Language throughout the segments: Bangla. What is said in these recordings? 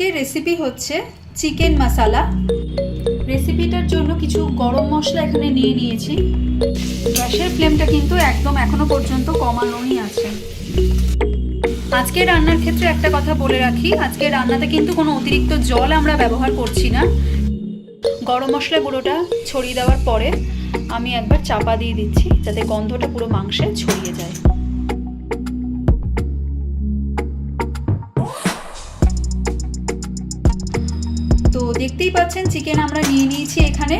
আজকের রেসিপি হচ্ছে চিকেন মশালা রেসিপিটার জন্য কিছু গরম মশলা এখানে নিয়ে নিয়েছি। গ্যাসের ফ্লেমটা কিন্তু একদম এখনও পর্যন্ত কমানোই আছে। আজকে রান্নার ক্ষেত্রে একটা কথা বলে রাখি, আজকে রান্নাতে কিন্তু কোনো অতিরিক্ত জল আমরা ব্যবহার করছি না। গরম মশলা গুঁড়োটা ছড়িয়ে দেওয়ার পরে আমি একবার চাপা দিয়ে দিচ্ছি, যাতে গন্ধটা পুরো মাংসে ছড়িয়ে যায়। দেখতেই পাচ্ছেন চিকেন আমরা নিয়ে নিয়েছি এখানে।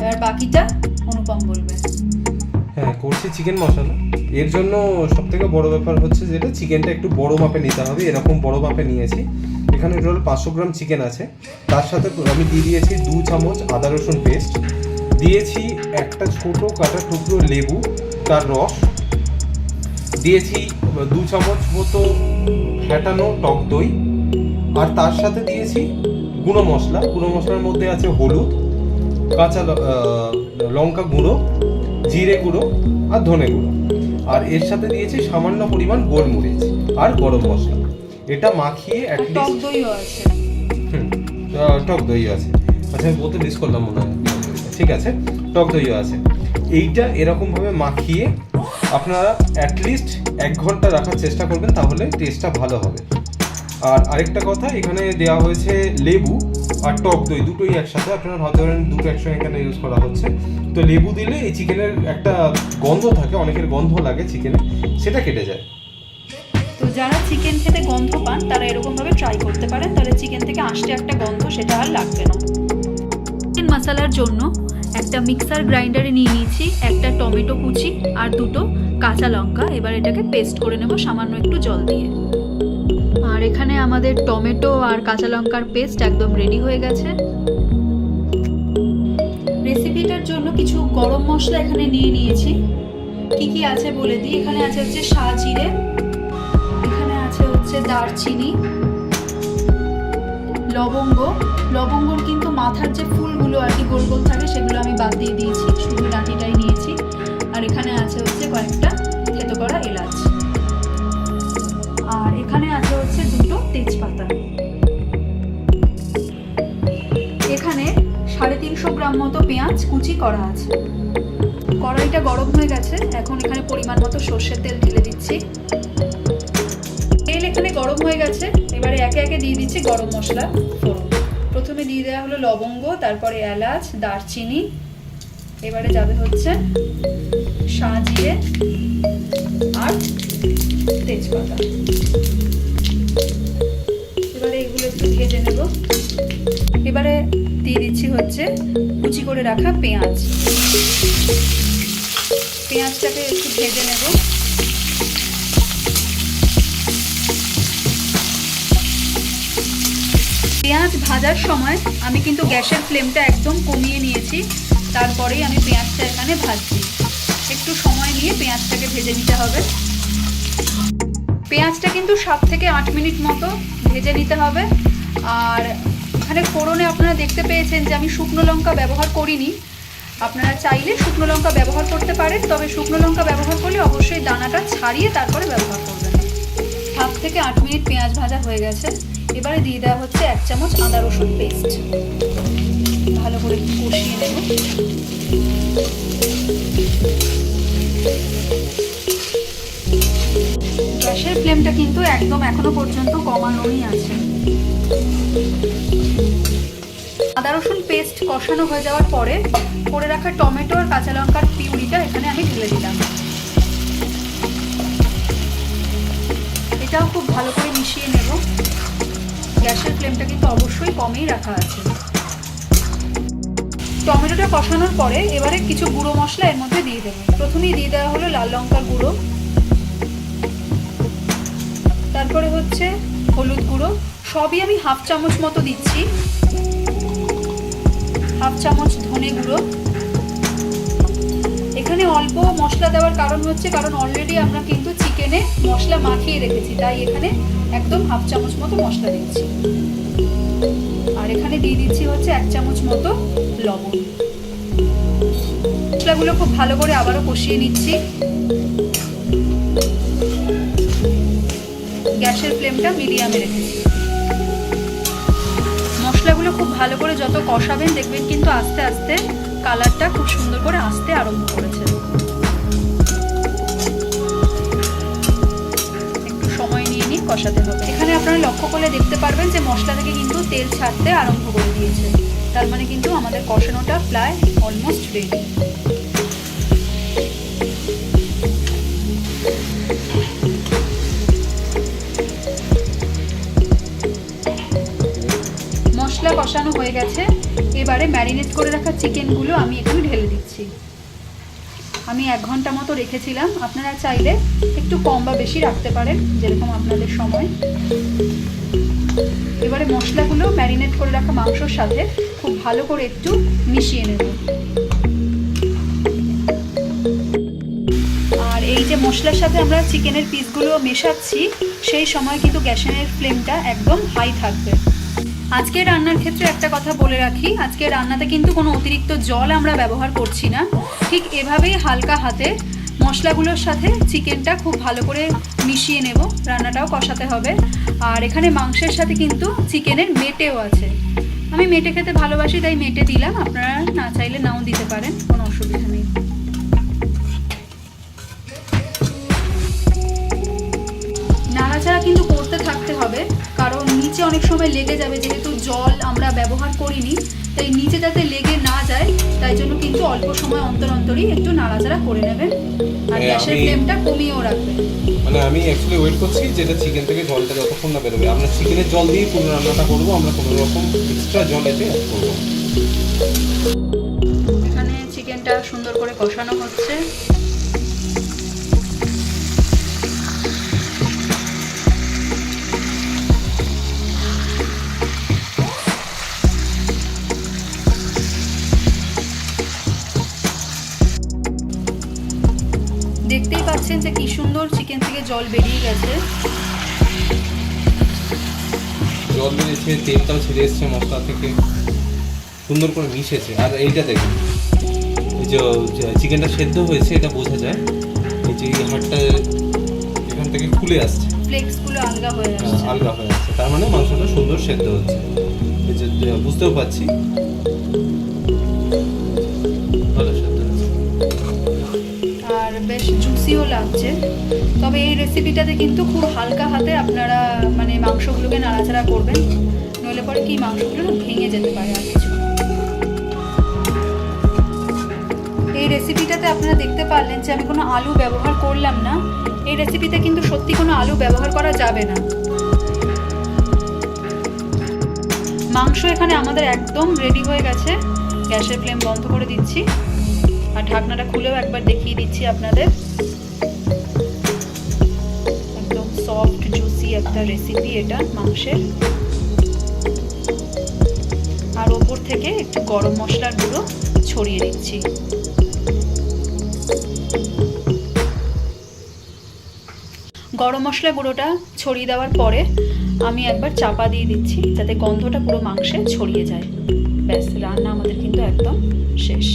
এবার বাকিটা অনুপম বলবে। হ্যাঁ করছি চিকেন মশলা। এর জন্য সব থেকে বড় ব্যাপার হচ্ছে যেটা চিকেনটা একটু বড় মাপে নিতে হবে, এরকম বড় মাপে নিয়েছি। এখানে টোটাল পাঁচশো গ্রাম চিকেন আছে। তার সাথে আমি দিয়ে দিয়েছি দু চামচ আদা রসুন পেস্ট দিয়েছি একটা ছোট কাটা টুকরো লেবু, তার রস। দিয়েছি দু চামচ মতো ফ্যাটানো টক দই। আর তার সাথে দিয়েছি গুঁড়ো মশলা গুঁড়ো মশলার মধ্যে আছে হলুদ কাঁচা লঙ্কা গুঁড়ো জিরে গুঁড়ো আর ধনে গুঁড়ো। আর এর সাথে দিয়েছি সামান্য পরিমাণ গোলমরিচ আর গরম মশলা। এটা মাখিয়ে টক অ্যাটলিস্ট দইও আছে। টক দই আছে। আচ্ছা আমি বলতে মিস করলাম মনে হয়। ঠিক আছে টক দইও আছে। এইটা এরকমভাবে মাখিয়ে আপনারা অ্যাটলিস্ট এক ঘণ্টা রাখার চেষ্টা করবেন তাহলে টেস্টটা ভালো হবে। আর আরেকটা কথা এখানে দেওয়া হয়েছে লেবু আর টক দই দুটোই একসাথে। আপনারা ভাবতে পারেন দুটো একসঙ্গে এখানে ইউজ করা হচ্ছে। তো লেবু দিলে এই চিকেনের একটা গন্ধ থাকে অনেকের গন্ধ লাগে চিকেনে সেটা কেটে যায়। তো যারা চিকেন খেতে গন্ধ পান তারা এরকমভাবে ট্রাই করতে পারেন। তাহলে চিকেন থেকে আসতে একটা গন্ধ সেটা আর লাগবে না। চিকেন মশলার জন্য একটা মিক্সার গ্রাইন্ডারে নিয়ে নিয়েছি একটা টমেটো কুচি আর দুটো কাঁচা লঙ্কা। এবার এটাকে পেস্ট করে নেব সামান্য একটু জল দিয়ে। আর এখানে আমাদের টমেটো আর কাঁচা লঙ্কার পেস্ট একদম রেডি হয়ে গেছে। রেসিপিটার জন্য কিছু গরম মশলা এখানে নিয়ে নিয়েছি। কি কি আছে বলে দিই? এখানে আছে হচ্ছে সাজিরে, এখানে আছে হচ্ছে দারচিনি, লবঙ্গ। লবঙ্গর কিন্তু মাথার যে ফুলগুলো আর কি গোল গোল থাকে, সেগুলো আমি বাদ দিয়ে দিয়েছি। শুধু ডাঁটিটাই নিয়েছি। আর এখানে আছে হচ্ছে কয়েকটা থেতো করা এলাচ। তিনশো গ্রাম মতো পেঁয়াজ কুচি করা আছে। কড়াইটা গরম হয়ে গেছে। এখন এখানে পরিমাণ মতো সর্ষের তেল ঢেলে দিচ্ছি। তেল এখানে গরম হয়ে গেছে। এবারে একে একে দিয়ে দিচ্ছি গরম মশলা। ফোড়ন। প্রথমে দিয়ে দেওয়া হলো লবঙ্গ, তারপরে এলাচ, দারচিনি। এবারে যাবে হচ্ছে সাজিয়ে আর তেজপাতা। এবারে এগুলো একটু ভেজে নেব। এবারে দিয়ে দিচ্ছি হচ্ছে কুচি করে রাখা পেঁয়াজ। পেঁয়াজটাকে একটু ভেজে নেব। পেঁয়াজ ভাজার সময় আমি কিন্তু গ্যাসের ফ্লেমটা একদম কমিয়ে নিয়েছি, তারপরেই আমি পেঁয়াজটা এখানে ভাজছি। একটু সময় নিয়ে পেঁয়াজটাকে ভেজে নিতে হবে। পেঁয়াজটা কিন্তু সাত থেকে আট মিনিট মতো ভেজে নিতে হবে। আর এখানে ফোড়নে আপনারা দেখতে পেয়েছেন যে আমি শুকনো লঙ্কা ব্যবহার করিনি। আপনারা চাইলে শুকনো লঙ্কা ব্যবহার করতে পারেন, তবে শুকনো লঙ্কা ব্যবহার করলে অবশ্যই দানাটা ছাড়িয়ে তারপরে ব্যবহার করবেন। সাত থেকে আট মিনিট পেঁয়াজ ভাজা হয়ে গেছে। এবারে দিয়ে দেওয়া হচ্ছে এক চামচ আদা রসুন পেস্ট। ভালো করে কষিয়ে নেব। গ্যাসের ফ্লেমটা কিন্তু একদম এখনও পর্যন্ত কমানোই আছে। রসুন পেস্ট কষানো হয়ে যাওয়ার পরে করে রাখা টমেটো আর কাঁচা লঙ্কার পিউরিটা এখানে আমি ঢেলে দিলাম। এটাও খুব ভালো করে মিশিয়ে নেব। গ্যাসের ফ্লেমটা কিন্তু অবশ্যই কমেই রাখা আছে। টমেটোটা কষানোর পরে এবারে কিছু গুঁড়ো মশলা এর মধ্যে দিয়ে দেবো। প্রথমেই দিয়ে দেওয়া হলো লাল লঙ্কার গুঁড়ো। তারপরে হচ্ছে হলুদ গুঁড়ো। সবই আমি হাফ চামচ মতো দিচ্ছি। হাফ চামচ ধনে গুঁড়ো। এখানে অল্প মশলা দেওয়ার কারণ হচ্ছে, কারণ অলরেডি আমরা কিন্তু চিকেনে মশলা মাখিয়ে রেখেছি, তাই এখানে একদম হাফ চামচ মতো মশলা দিচ্ছি। আর এখানে দিয়ে দিচ্ছি হচ্ছে এক চামচ মতো লবণ। মশলাগুলো খুব ভালো করে আবারও কষিয়ে নিচ্ছি। গ্যাসের ফ্লেমটা মিডিয়ামে রেখেছি। ভালো করে যত কষাবেন, দেখবেন কিন্তু আস্তে আস্তে কালারটা খুব সুন্দর করে আসতে আরম্ভ করেছে। একটু সময় নিয়ে নিয়ে কষাতে হবে। এখানে আপনারা লক্ষ্য করলে দেখতে পারবেন যে মশলা থেকে কিন্তু তেল ছাড়তে আরম্ভ করে দিয়েছে। তার মানে কিন্তু আমাদের কষানোটা প্রায় অলমোস্ট রেডি কষানো হয়ে গেছে। এবারে ম্যারিনেট করে রাখা চিকেনগুলো আমি এখানে ঢেলে দিচ্ছি। আমি এক ঘণ্টা মতো রেখেছিলাম। আপনারা চাইলে একটু কম বা বেশি রাখতে পারেন, যেরকম আপনাদের সময়। এবারে মশলাগুলো ম্যারিনেট করে রাখা মাংসর সাথে খুব ভালো করে একটু মিশিয়ে নেব। আর এই যে মশলার সাথে আমরা চিকেনের পিসগুলো মেশাচ্ছি, সেই সময় কিন্তু গ্যাসের ফ্লেমটা একদম হাই থাকবে। আজকে রান্নার ক্ষেত্রে একটা কথা বলে রাখি, আজকে রান্নাতে কিন্তু কোনো অতিরিক্ত জল আমরা ব্যবহার করছি না। ঠিক এভাবেই হালকা হাতে মশলাগুলোর সাথে চিকেনটা খুব ভালো করে মিশিয়ে নেব, রান্নাটাও কষাতে হবে। আর এখানে মাংসের সাথে কিন্তু চিকেনের মেটেও আছে। আমি মেটে খেতে ভালোবাসি, তাই মেটে দিলাম। আপনারা না চাইলে নাও দিতে পারেন, কোনো অসুবিধা নাড়াচাড়া কিন্তু করতে থাকতে হবে কারণ নিচে অনেক সময় লেগে যাবে যেহেতু জল আমরা ব্যবহার করিনি তাই নিচে যাতে লেগে না যায় তাই জন্য কিন্তু অল্প সময় অন্তর অন্তরই একটু নাড়াচাড়া করে নেবেন। আর হ্যাঁ, গ্যাসের ফ্লেমটা কমিয়েও রাখবেন। মানে আমি অ্যাকচুয়ালি ওয়েট করছি যেটা চিকেন থেকে জলটা যতক্ষণ না বেরোবে। আমরা চিকেনের জল দিয়ে পুরো রান্নাটা করব আমরা কোনো রকম এক্সট্রা জল এতে অ্যাড করব এখানে চিকেনটা সুন্দর করে কষানো হচ্ছে। দেখতেই পাচ্ছেন যে কি সুন্দর চিকেন থেকে জল বেরিয়ে গেছে। জল বেরিয়েছে তেলটাও ছেড়ে এসছে মশলা থেকে। সুন্দর করে মিশেছে। আর এইটা দেখুন যে চিকেনটা সেদ্ধ হয়েছে এটা বোঝা যায়। এই যে হাড়টা এখান থেকে খুলে আসছে। ফ্লেক্সগুলো আলগা হয়ে আসছে। আলগা হয়ে আসছে। তার মানে মাংসটা সুন্দর সেদ্ধ হচ্ছে। এই যে যে বুঝতেও পাচ্ছি বেশ জুসিও লাগছে। তবে এই রেসিপিটাতে কিন্তু খুব হালকা হাতে আপনারা মানে মাংসগুলোকে নাড়াচাড়া করবেন। নইলে পরে কি মাংসগুলো ভেঙে যেতে পারে আর কিছু এই রেসিপিটাতে আপনারা দেখতে পারলেন যে আমি কোনো আলু ব্যবহার করলাম না। এই রেসিপিতে কিন্তু সত্যি কোনো আলু ব্যবহার করা যাবে না। মাংস এখানে আমাদের একদম রেডি হয়ে গেছে। গ্যাসের ফ্লেম বন্ধ করে দিচ্ছি। আর ঢাকনাটা খুলেও একবার দেখিয়ে দিচ্ছি আপনাদের। একদম সফট জুসি একটা রেসিপি এটা মাংসের। আর ওপর থেকে একটু গরম মশলার গুঁড়ো ছড়িয়ে দিচ্ছি। গরম মশলা গুঁড়োটা ছড়িয়ে দেওয়ার পরে আমি একবার চাপা দিয়ে দিচ্ছি, যাতে গন্ধটা পুরো মাংসে ছড়িয়ে যায়। ব্যাস, রান্না আমাদের কিন্তু একদম শেষ।